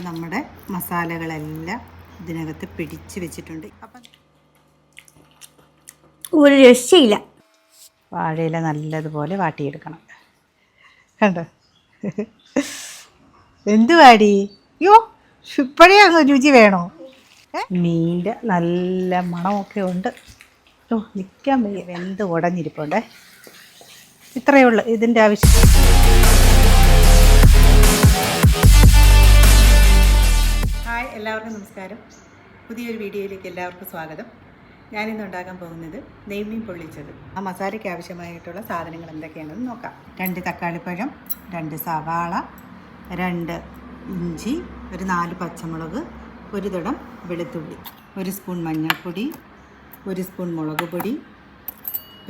അപ്പം നമ്മുടെ മസാലകളെല്ലാം ഇതിനകത്ത് പിടിച്ച് വെച്ചിട്ടുണ്ട്. അപ്പം ഒരു രക്ഷയില്ല. വാഴയില നല്ലതുപോലെ വാട്ടിയെടുക്കണം. കണ്ടോ? എന്ത് വാടി? യോ ഇപ്പോഴേ അങ്ങ് രുചി വേണോ? മീന്റെ നല്ല മണമൊക്കെ ഉണ്ട്. ഓ നിൽക്കാൻ വയ്യ. വെന്ത് ഉടഞ്ഞിരിപ്പുണ്ടേ. ഇത്രയേ ഉള്ളൂ ഇതിന്റെ ആവശ്യം. എല്ലാവർക്കും നമസ്കാരം. പുതിയൊരു വീഡിയോയിലേക്ക് എല്ലാവർക്കും സ്വാഗതം. ഞാനിന്ന് ഉണ്ടാക്കാൻ പോകുന്നത് നെയ്മീൻ പൊള്ളിച്ചത്. ആ മസാലയ്ക്ക് ആവശ്യമായിട്ടുള്ള സാധനങ്ങൾ എന്തൊക്കെയാണെന്ന് നോക്കാം. രണ്ട് തക്കാളിപ്പഴം രണ്ട് സവാള രണ്ട് ഇഞ്ചി ഒരു നാല് പച്ചമുളക് ഒരു തുടം വെളുത്തുള്ളി ഒരു സ്പൂൺ മഞ്ഞൾപ്പൊടി ഒരു സ്പൂൺ മുളക് പൊടി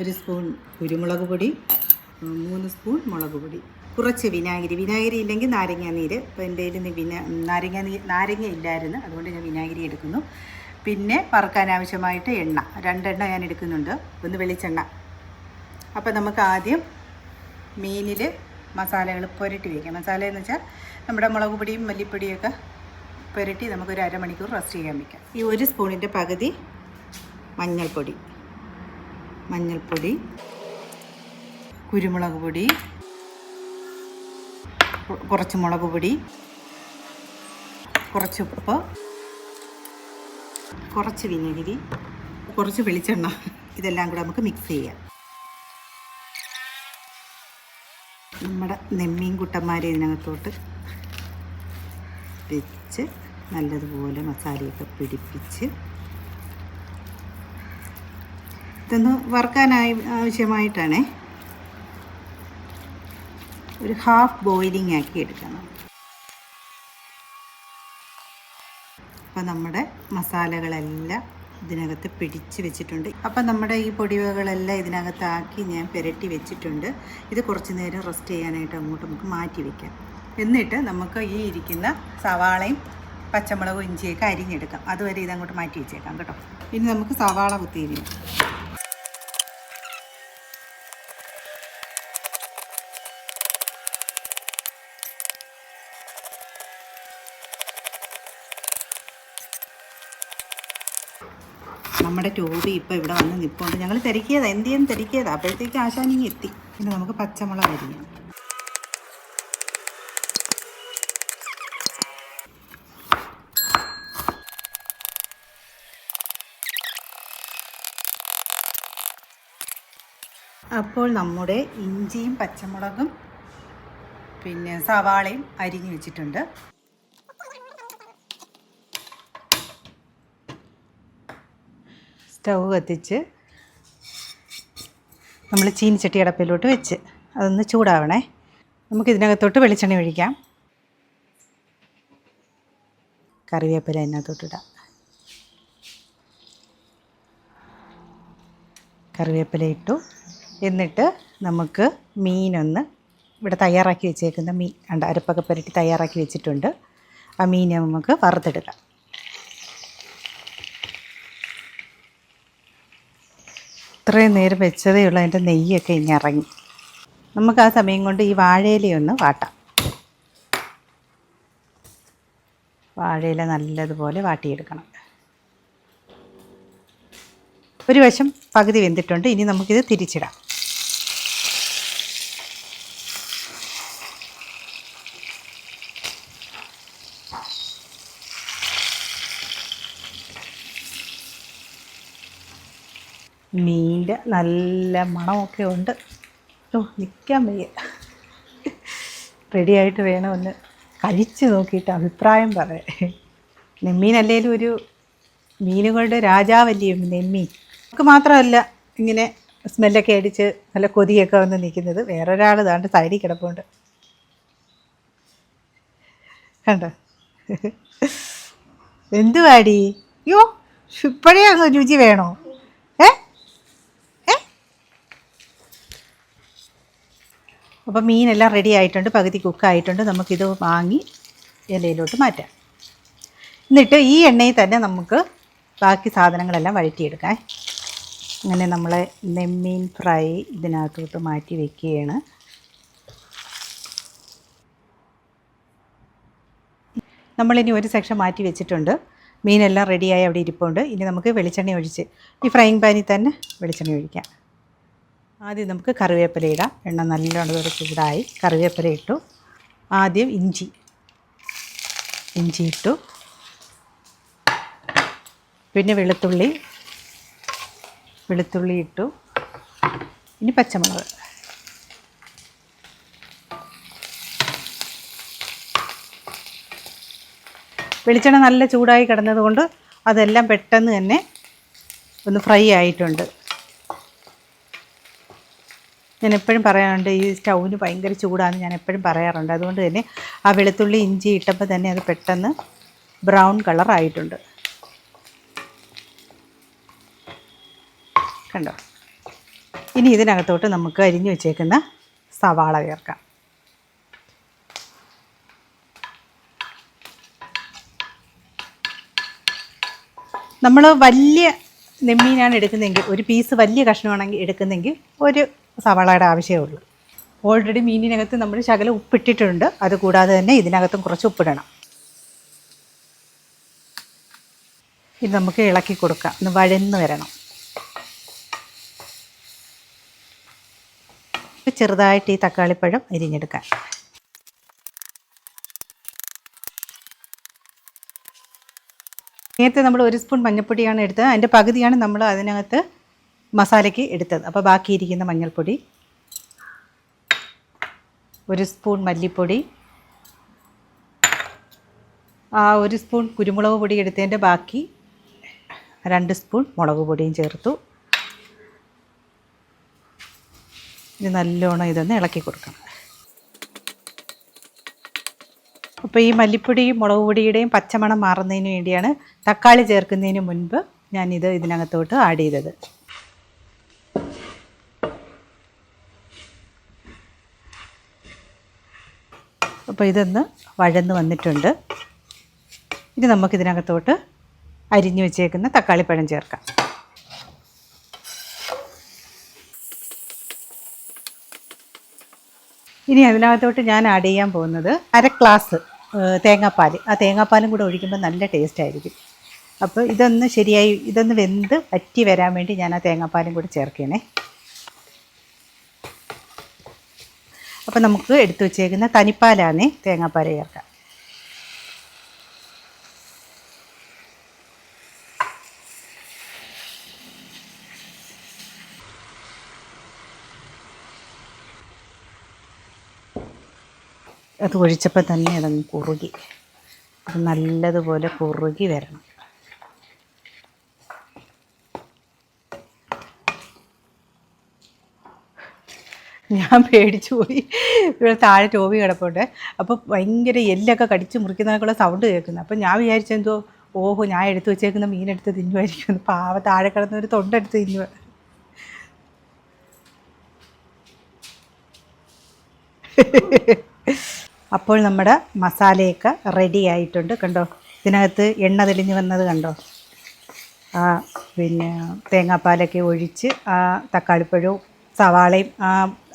ഒരു സ്പൂൺ കുരുമുളക് പൊടി മൂന്ന് സ്പൂൺ മുളക് പൊടി. കുറച്ച് വിനാഗിരി. വിനാഗിരി ഇല്ലെങ്കിൽ നാരങ്ങ നീര് ഇപ്പോൾ എന്റെ കയ്യിൽ വിന നാരങ്ങ നീ നാരങ്ങ ഇല്ലായിരുന്നു. അതുകൊണ്ട് ഞാൻ വിനാഗിരി എടുക്കുന്നു. പിന്നെ വറുക്കാൻ ആവശ്യമായിട്ട് എണ്ണ. രണ്ടെണ്ണ ഞാൻ എടുക്കുന്നുണ്ട്. ഒന്ന് വെളിച്ചെണ്ണ. അപ്പോൾ നമുക്ക് ആദ്യം മീനിൽ മസാലകൾ പുരട്ടി വയ്ക്കാം മസാല എന്ന് വെച്ചാൽ നമ്മുടെ മുളക് പൊടിയും മല്ലിപ്പൊടിയൊക്കെ പുരട്ടി നമുക്കൊരു അരമണിക്കൂർ റെസ്റ്റ് ചെയ്യാൻ വയ്ക്കാം ഈ ഒരു സ്പൂണിന്റെ പകുതി മഞ്ഞൾപ്പൊടി. മഞ്ഞൾപ്പൊടി കുരുമുളക് പൊടി കുറച്ച് മുളക് പൊടി കുറച്ച് ഉപ്പ് കുറച്ച് വിനെഗിരി കുറച്ച് വെളിച്ചെണ്ണ. ഇതെല്ലാം കൂടെ നമുക്ക് മിക്സ് ചെയ്യാം. നമ്മുടെ നെമ്മീൻ കുട്ടന്മാരെ ഇതിനകത്തോട്ട് വെച്ച് നല്ലതുപോലെ മസാലയൊക്കെ പിടിപ്പിച്ച് ഇതൊന്ന് വറുക്കാനായി ആവശ്യമായിട്ടാണേ ഒരു ഹാഫ് ബോയിലിംഗ് ആക്കി എടുക്കണം. അപ്പോൾ നമ്മുടെ മസാലകളെല്ലാം ഇതിനകത്ത് പിടിച്ച് വെച്ചിട്ടുണ്ട്. അപ്പം നമ്മുടെ ഈ പൊടിവകളെല്ലാം ഇതിനകത്താക്കി ഞാൻ പുരട്ടി വെച്ചിട്ടുണ്ട്. ഇത് കുറച്ച് നേരം റെസ്റ്റ് ചെയ്യാനായിട്ട് അങ്ങോട്ട് നമുക്ക് മാറ്റി വയ്ക്കാം എന്നിട്ട് നമുക്ക് ഈ ഇരിക്കുന്ന സവാളയും പച്ചമുളകും ഇഞ്ചിയൊക്കെ അരിഞ്ഞെടുക്കാം. അതുവരെ ഇതങ്ങോട്ട് മാറ്റി വെച്ചേക്കാം കേട്ടോ. ഇനി നമുക്ക് സവാള കുത്തിയിരിക്കും നമ്മുടെ ട്യൂബി ഇപ്പോൾ ഇവിടെ വന്ന് നിൽപ്പുണ്ട് ഞങ്ങൾ തിരക്കിയതാ എന്ത് ചെയ്യാൻ തിരക്കിയതാ? അപ്പോഴത്തേക്ക് ആശാനിങ്ങി എത്തി. പിന്നെ നമുക്ക് പച്ചമുളക് അരിയാം അപ്പോൾ നമ്മുടെ ഇഞ്ചിയും പച്ചമുളകും പിന്നെ സവാളയും അരിഞ്ഞു വെച്ചിട്ടുണ്ട്. സ്റ്റൗ കത്തിച്ച് നമ്മൾ ചീനിച്ചട്ടി അടപ്പിലോട്ട് വെച്ച് അതൊന്ന് ചൂടാവണേ. നമുക്ക് ഇതിനകത്തോട്ട് വെളിച്ചെണ്ണ ഒഴിക്കാം. കറിവേപ്പില അതിനകത്തോട്ടിടാം കറിവേപ്പില ഇട്ടു. എന്നിട്ട് നമുക്ക് മീനൊന്ന് ഇവിടെ തയ്യാറാക്കി വെച്ചേക്കുന്ന മീൻ അരപ്പൊക്കെ പുരട്ടി തയ്യാറാക്കി വെച്ചിട്ടുണ്ട്. ആ മീനെ നമുക്ക് വറുത്തെടുക്കാം. ഇത്രയും നേരം വെച്ചതേ ഉള്ളൂ. അതിന്റെ നെയ്യൊക്കെ ഇനി ഇറങ്ങി. നമുക്ക് ആ സമയം കൊണ്ട് ഈ വാഴയിലയൊന്ന് വാട്ടാം. വാഴയില നല്ലതുപോലെ വാട്ടിയെടുക്കണം. ഒരു വശം പകുതി വെന്തിട്ടുണ്ട്. ഇനി നമുക്കിത് തിരിച്ചിടാം. മീന്റെ നല്ല മണമൊക്കെ ഉണ്ട്. ഓ നിൽക്കാൻ വയ്യ. റെഡിയായിട്ട് വേണം ഒന്ന് കഴിച്ച് നോക്കിയിട്ട് അഭിപ്രായം പറയാം നെമ്മീനല്ലേലും ഒരു മീനുകളുടെ രാജാവല്ലേ നെമ്മീൻ? നമുക്ക് മാത്രമല്ല ഇങ്ങനെ സ്മെല്ലൊക്കെ അടിച്ച് നല്ല കൊതിയൊക്കെ വന്ന് നിൽക്കുന്നത് വേറൊരാൾ ദാണ്ട് സൈഡിൽ കിടപ്പുണ്ട്. കണ്ടോ? എന്തുവാടി? അയ്യോ ഇപ്പോഴേ അങ്ങ് രുചി വേണോ? അപ്പോൾ മീനെല്ലാം റെഡി ആയിട്ടുണ്ട് പകുതി കുക്കായിട്ടുണ്ട് നമുക്കിത് വാങ്ങി ഇലയിലോട്ട് മാറ്റാം. എന്നിട്ട് ഈ എണ്ണയിൽ തന്നെ നമുക്ക് ബാക്കി സാധനങ്ങളെല്ലാം വഴറ്റിയെടുക്കാം. അങ്ങനെ നമ്മൾ നെമ്മീൻ ഫ്രൈ ഇതിനകത്തോട്ട് മാറ്റി വെക്കുകയാണ്. നമ്മളിനി ഒരു സെക്ഷൻ മാറ്റി വെച്ചിട്ടുണ്ട്. മീനെല്ലാം റെഡിയായി അവിടെ ഇരിപ്പുണ്ട്. ഇനി നമുക്ക് വെളിച്ചെണ്ണ ഒഴിച്ച് ഈ ഫ്രൈയിങ് പാനിൽ തന്നെ വെളിച്ചെണ്ണ ഒഴിക്കാം. ആദ്യം നമുക്ക് കറിവേപ്പില ഇടാം. എണ്ണ നല്ലോണം ചൂടായി കറിവേപ്പില ഇട്ടു. ആദ്യം ഇഞ്ചി. ഇഞ്ചി ഇട്ടു. പിന്നെ വെളുത്തുള്ളി. വെളുത്തുള്ളി ഇട്ടു. ഇനി പച്ചമുളക്. വെളിച്ചെണ്ണ നല്ല ചൂടായി കിടന്നതുകൊണ്ട് അതെല്ലാം പെട്ടെന്ന് തന്നെ ഒന്ന് ഫ്രൈ ആയിട്ടുണ്ട്. ഞാൻ എപ്പോഴും പറയാറുണ്ട് ഈ സ്റ്റൗവിന് ഭയങ്കര ചൂടാണ് ഞാൻ എപ്പോഴും പറയാറുണ്ട്. അതുകൊണ്ട് തന്നെ ആ വെളുത്തുള്ളി ഇഞ്ചി ഇട്ടപ്പോൾ തന്നെ അത് പെട്ടെന്ന് ബ്രൗൺ കളർ ആയിട്ടുണ്ട് കണ്ടോ? ഇനി ഇതിനകത്തോട്ട് നമുക്ക് അരിഞ്ഞു വെച്ചേക്കുന്ന സവാള ചേർക്കാം. നമ്മൾ വലിയ നെമ്മീനാണ് എടുക്കുന്നതെങ്കിൽ ഒരു പീസ് വലിയ കഷ്ണമാണെങ്കിൽ എടുക്കുന്നെങ്കിൽ ഒരു സവാളയുടെ ആവശ്യമേ ഉള്ളൂ. ഓൾറെഡി മീനിനകത്ത് നമ്മൾ ശകലം ഉപ്പിട്ടിട്ടുണ്ട്. അതുകൂടാതെ തന്നെ ഇതിനകത്തും കുറച്ച് ഉപ്പിടണം. ഇത് നമുക്ക് ഇളക്കി കൊടുക്കാം. ഒന്ന് വഴന്ന് വരണം. ചെറുതായിട്ട് ഈ തക്കാളിപ്പഴം അരിഞ്ഞെടുക്കാം. നേരത്തെ നമ്മൾ ഒരു സ്പൂൺ മഞ്ഞൾപ്പൊടിയാണ് എടുത്തത്. അതിന്റെ പകുതിയാണ് നമ്മൾ അതിനകത്ത് മസാലയ്ക്ക് എടുത്തത്. അപ്പോൾ ബാക്കിയിരിക്കുന്ന മഞ്ഞൾപ്പൊടി ഒരു സ്പൂൺ മല്ലിപ്പൊടി ആ ഒരു സ്പൂൺ കുരുമുളക് പൊടി എടുത്തതിന്റെ ബാക്കി രണ്ട് സ്പൂൺ മുളക് പൊടിയും ചേർത്തു. ഇത് നല്ലോണം ഇതൊന്ന് ഇളക്കി കൊടുക്കണം. അപ്പോൾ ഈ മല്ലിപ്പൊടിയും മുളക് പൊടിയുടെയും പച്ചമണം മാറുന്നതിന് വേണ്ടിയാണ് തക്കാളി ചേർക്കുന്നതിന് മുൻപ് ഞാനിത് ഇതിനകത്തോട്ട് ആഡ് ചെയ്തത്. അപ്പോൾ ഇതൊന്ന് വഴന്ന് വന്നിട്ടുണ്ട്. ഇനി നമുക്കിതിനകത്തോട്ട് അരിഞ്ഞു വെച്ചേക്കുന്ന തക്കാളിപ്പഴം ചേർക്കാം. ഇനി അതിനകത്തോട്ട് ഞാൻ ആഡ് ചെയ്യാൻ പോകുന്നത് അര ഗ്ലാസ് തേങ്ങാപ്പാൽ ആ തേങ്ങാപ്പാലും കൂടെ ഒഴിക്കുമ്പോൾ നല്ല ടേസ്റ്റ് ആയിരിക്കും. അപ്പോൾ ഇതൊന്ന് ശരിയായി ഇതൊന്ന് വെന്ത് വറ്റി വരാൻ വേണ്ടി ഞാൻ ആ തേങ്ങാപ്പാലും കൂടെ ചേർക്കണേ. അപ്പോൾ നമുക്ക് എടുത്തു വച്ചേക്കുന്ന തനിപ്പാലാണ് തേങ്ങാപ്പാൽ ചേർക്കാം അത് ഒഴിച്ചപ്പോൾ തന്നെ അതങ്ങ് കുറുകി. അത് നല്ലതുപോലെ കുറുകി വരണം. ഞാൻ പേടിച്ചു പോയി. ഇവിടെ താഴെ ടോവി കിടപ്പുണ്ട്. അപ്പോൾ ഭയങ്കര എല്ലൊക്കെ കടിച്ച് മുറിക്കുന്നതിനൊക്കെയുള്ള സൗണ്ട് കേൾക്കുന്നത് അപ്പോൾ ഞാൻ വിചാരിച്ചെന്തോ ഓഹോ ഞാൻ എടുത്തു വെച്ചേക്കുന്ന മീനെടുത്ത് തിന്നുമായിരിക്കും പാവ താഴെ കിടന്ന ഒരു തൊണ്ടെടുത്ത് തിന്നു അപ്പോൾ നമ്മുടെ മസാലയൊക്കെ റെഡി ആയിട്ടുണ്ട്. കണ്ടോ? ഇതിനകത്ത് എണ്ണ തെളിഞ്ഞ് വന്നത് കണ്ടോ? ആ പിന്നെ തേങ്ങാപ്പാലൊക്കെ ഒഴിച്ച് ആ തക്കാളിപ്പഴവും സവാളയും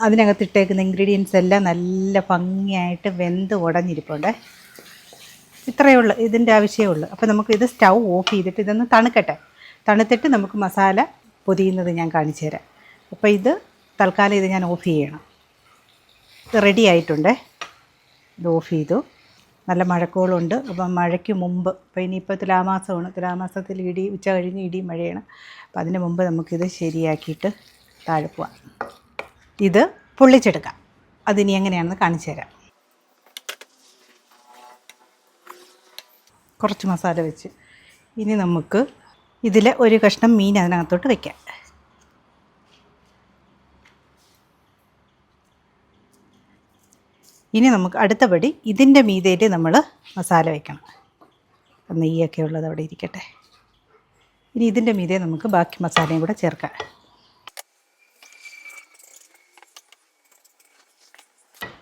അതിനകത്തിട്ടേക്കുന്ന ഇൻഗ്രീഡിയൻസ് എല്ലാം നല്ല ഭംഗിയായിട്ട് വെന്ത് ഉടഞ്ഞിരിപ്പുണ്ട്. ഇത്രയേ ഉള്ളൂ ഇതിന്റെ ആവശ്യമേ ഉള്ളൂ. അപ്പോൾ നമുക്ക് ഇത് സ്റ്റൗ ഓഫ് ചെയ്തിട്ട് ഇതൊന്ന് തണുക്കട്ടെ. തണുത്തിട്ട് നമുക്ക് മസാല പൊതിയുന്നത് ഞാൻ കാണിച്ചു തരാം. അപ്പോൾ ഇത് തൽക്കാലം ഇത് ഞാൻ ഓഫ് ചെയ്യണം. ഇത് റെഡി ആയിട്ടുണ്ട്. ഇത് ഓഫ് ചെയ്തു. നല്ല മഴക്കോളുണ്ട്. അപ്പം മഴയ്ക്ക് മുമ്പ് അപ്പോൾ ഇനിയിപ്പോൾ തുലാമാസമാണ്. തുലാമാസത്തിൽ ഇടി ഉച്ച കഴിഞ്ഞ് ഇടി മഴയാണ്. അപ്പം അതിന് മുമ്പ് നമുക്കിത് ശരിയാക്കിയിട്ട് താഴെ പോവാം. ഇത് പൊള്ളിച്ചെടുക്കാം. അതിനി എങ്ങനെയാണെന്ന് കാണിച്ചു തരാം. കുറച്ച് മസാല വെച്ച് ഇനി നമുക്ക് ഇതിൽ ഒരു കഷ്ണം മീൻ അതിനകത്തോട്ട് വയ്ക്കാം ഇനി നമുക്ക് അടുത്ത പടി ഇതിന്റെ മീതയിൽ നമ്മൾ മസാല വയ്ക്കണം നെയ്യൊക്കെ ഉള്ളത് അവിടെ ഇരിക്കട്ടെ. ഇനി ഇതിന്റെ മീതെ നമുക്ക് ബാക്കി മസാലയും കൂടെ ചേർക്കാം.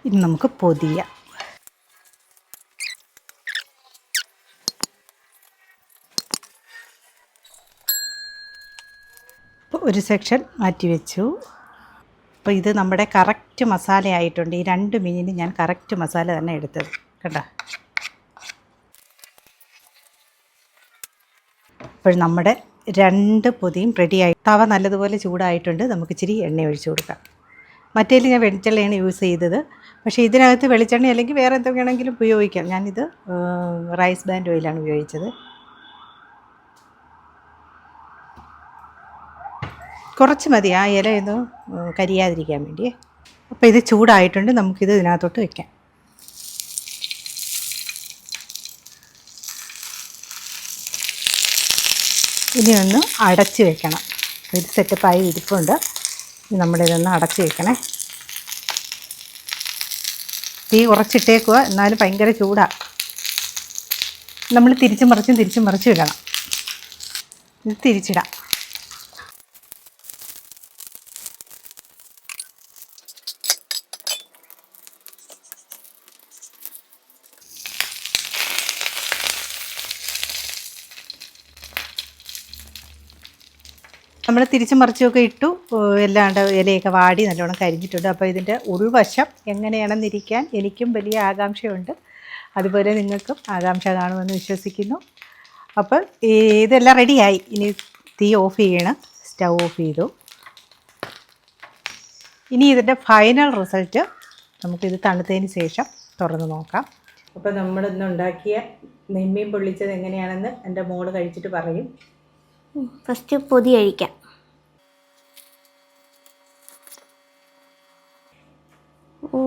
ഇനി നമുക്ക് പൊതിയാം ഒരു സെക്ഷൻ മാറ്റി വെച്ചു. അപ്പോൾ ഇത് നമ്മുടെ കറക്റ്റ് മസാല ആയിട്ടുണ്ട്. ഈ രണ്ട് മീനിന് ഞാൻ കറക്റ്റ് മസാല തന്നെ എടുത്തത്. കേട്ടോ അപ്പോൾ നമ്മുടെ രണ്ട് പൊതിയും റെഡിയായി തവ നല്ലതുപോലെ ചൂടായിട്ടുണ്ട്. നമുക്ക് ഇച്ചിരി എണ്ണ ഒഴിച്ചു കൊടുക്കാം. മറ്റേതിൽ ഞാൻ വെളിച്ചെണ്ണയാണ് യൂസ് ചെയ്തത്. പക്ഷേ ഇതിനകത്ത് വെളിച്ചെണ്ണ അല്ലെങ്കിൽ വേറെ എന്തൊക്കെയാണെങ്കിലും ഉപയോഗിക്കാം. ഞാനിത് റൈസ് ബാൻഡ് ഓയിലാണ് ഉപയോഗിച്ചത്. കുറച്ച് മതി. ആ ഇല ഒന്ന് കരിയാതിരിക്കാൻ വേണ്ടി അപ്പോൾ ഇത് ചൂടായിട്ടുണ്ട്. നമുക്കിത് ഇതിനകത്തോട്ട് വെക്കാം. ഇനി ഒന്ന് അടച്ച് വെക്കണം. ഇത് സെറ്റപ്പായി ഇരിപ്പുണ്ട്. നമ്മളിതൊന്ന് അടച്ച് വെക്കണേ. തീ കുറച്ചിട്ടേക്കുക എന്നാലും ഭയങ്കര ചൂടാണ് നമ്മൾ തിരിച്ചും മറിച്ചും തിരിച്ചും മറിച്ചും ഇടണം. ഇത് തിരിച്ചിടാം. നമ്മൾ തിരിച്ചു മറിച്ചൊക്കെ ഇട്ടു എല്ലാണ്ട് ഇലയൊക്കെ വാടി നല്ലോണം കരിഞ്ഞിട്ടുണ്ട്. അപ്പോൾ ഇതിന്റെ ഉൾവശം എങ്ങനെയാണെന്നിരിക്കാൻ എനിക്കും വലിയ ആകാംക്ഷയുണ്ട്. അതുപോലെ നിങ്ങൾക്കും ആകാംക്ഷ കാണുമെന്ന് വിശ്വസിക്കുന്നു. അപ്പോൾ ഇതെല്ലാം റെഡിയായി. ഇനി തീ ഓഫ് ചെയ്യണം. സ്റ്റൗ ഓഫ് ചെയ്തു. ഇനി ഇതിന്റെ ഫൈനൽ റിസൾട്ട് നമുക്കിത് തണുത്തതിന് ശേഷം തുറന്ന് നോക്കാം. അപ്പോൾ നമ്മൾ ഉണ്ടാക്കിയ നെമ്മീൻ പൊള്ളിച്ചത് എങ്ങനെയാണെന്ന് എന്റെ മോൾ കഴിച്ചിട്ട് പറയും. ഫസ്റ്റ് പൊതി അഴിക്കാം ഓ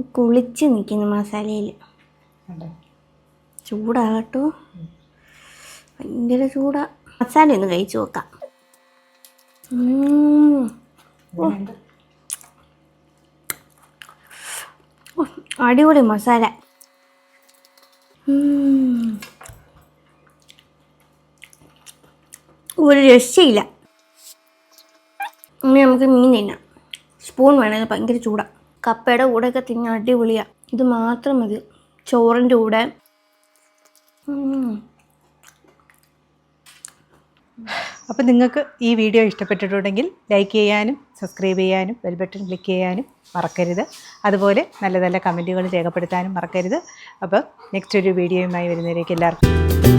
കുളിച്ച് നിൽക്കുന്നു മസാലയിൽ. ചൂടാകട്ടോ. ഭയങ്കര ചൂടാ. മസാല ഒന്ന് കഴിച്ചു നോക്കാം. അടിപൊളി മസാല. ഒരു രക്ഷയില്ല. ഇനി നമുക്ക് മീൻ തിന്നാം. സ്പൂൺ വേണമെങ്കിൽ ഭയങ്കര ചൂടാ. കപ്പയുടെ കൂടെയൊക്കെ തിന്നാൻ അടിപൊളിയാ. ഇത് മാത്രം മതി. ചോറിന്റെ കൂടെ. അപ്പം അപ്പോൾ നിങ്ങൾക്ക് ഈ വീഡിയോ ഇഷ്ടപ്പെട്ടിട്ടുണ്ടെങ്കിൽ ലൈക്ക് ചെയ്യാനും സബ്സ്ക്രൈബ് ചെയ്യാനും ബെൽ ബട്ടൺ ക്ലിക്ക് ചെയ്യാനും മറക്കരുത്. അതുപോലെ നല്ല നല്ല കമന്റുകൾ രേഖപ്പെടുത്താനും മറക്കരുത്. അപ്പോൾ നെക്സ്റ്റ് ഒരു വീഡിയോയുമായി വരുന്നതിലേക്ക് എല്ലാവർക്കും